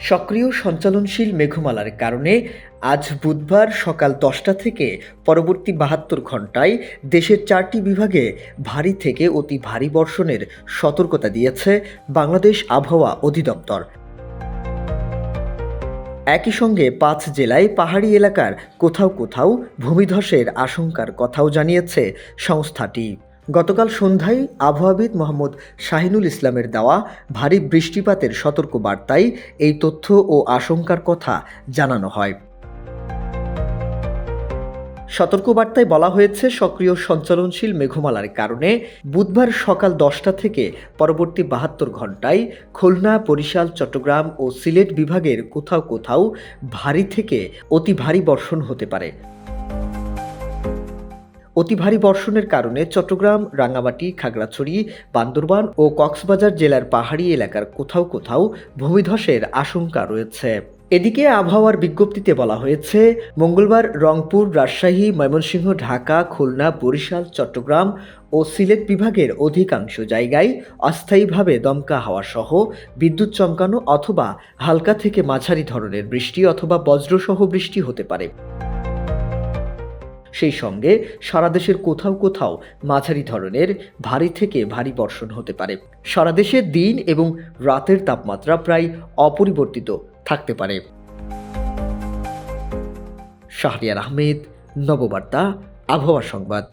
সক্রিয় সঞ্চালনশীল মেঘমালার কারণে আজ বুধবার সকাল দশটা থেকে পরবর্তী বাহাত্তর ঘন্টায় দেশের চারটি বিভাগে ভারী থেকে অতি ভারী বর্ষণের সতর্কতা দিয়েছে বাংলাদেশ আবহাওয়া অধিদপ্তর। একই সঙ্গে পাঁচ জেলায় পাহাড়ি এলাকার কোথাও কোথাও ভূমিধসের আশঙ্কার কথাও জানিয়েছে সংস্থাটি। গতকাল সন্ধ্যায় আবহাওয়াবিদ মোহাম্মদ শাহিনুল ইসলামের দেওয়া ভারী বৃষ্টিপাতের সতর্ক বার্তায় এই তথ্য ও আশঙ্কার কথা জানানো হয়। সতর্কবার্তায় বলা হয়েছে, সক্রিয় সঞ্চালনশীল মেঘমালার কারণে বুধবার সকাল দশটা থেকে পরবর্তী বাহাত্তর ঘন্টায় খুলনা, বরিশাল, চট্টগ্রাম ও সিলেট বিভাগের কোথাও কোথাও ভারী থেকে অতি ভারী বর্ষণ হতে পারে। অতি ভারী বর্ষণের কারণে চট্টগ্রাম, রাঙ্গামাটি, খাগড়াছড়ি, বান্দরবান ও কক্সবাজার জেলার পাহাড়ি এলাকার কোথাও কোথাও ভূমিধসের আশঙ্কা রয়েছে। এদিকে আবহাওয়ার বিজ্ঞপ্তিতে বলা হয়েছে, মঙ্গলবার রংপুর, রাজশাহী, ময়মনসিংহ, ঢাকা, খুলনা, বরিশাল, চট্টগ্রাম ও সিলেট বিভাগের অধিকাংশ জায়গায় অস্থায়ীভাবে দমকা হাওয়া সহ বিদ্যুৎ চমকানো অথবা হালকা থেকে মাঝারি ধরনের বৃষ্টি অথবা বজ্রসহ বৃষ্টি হতে পারে। সেই সঙ্গে সারা দেশের কোথাও কোথাও মাঝারি ধরনের ভারী থেকে ভারী বর্ষণ হতে পারে। সারা দেশে দিন এবং রাতের তাপমাত্রা প্রায় অপরিবর্তিত থাকতে পারে। শাহরিয়ার আহমেদ, নববার্তা, আবহাওয়া সংবাদ।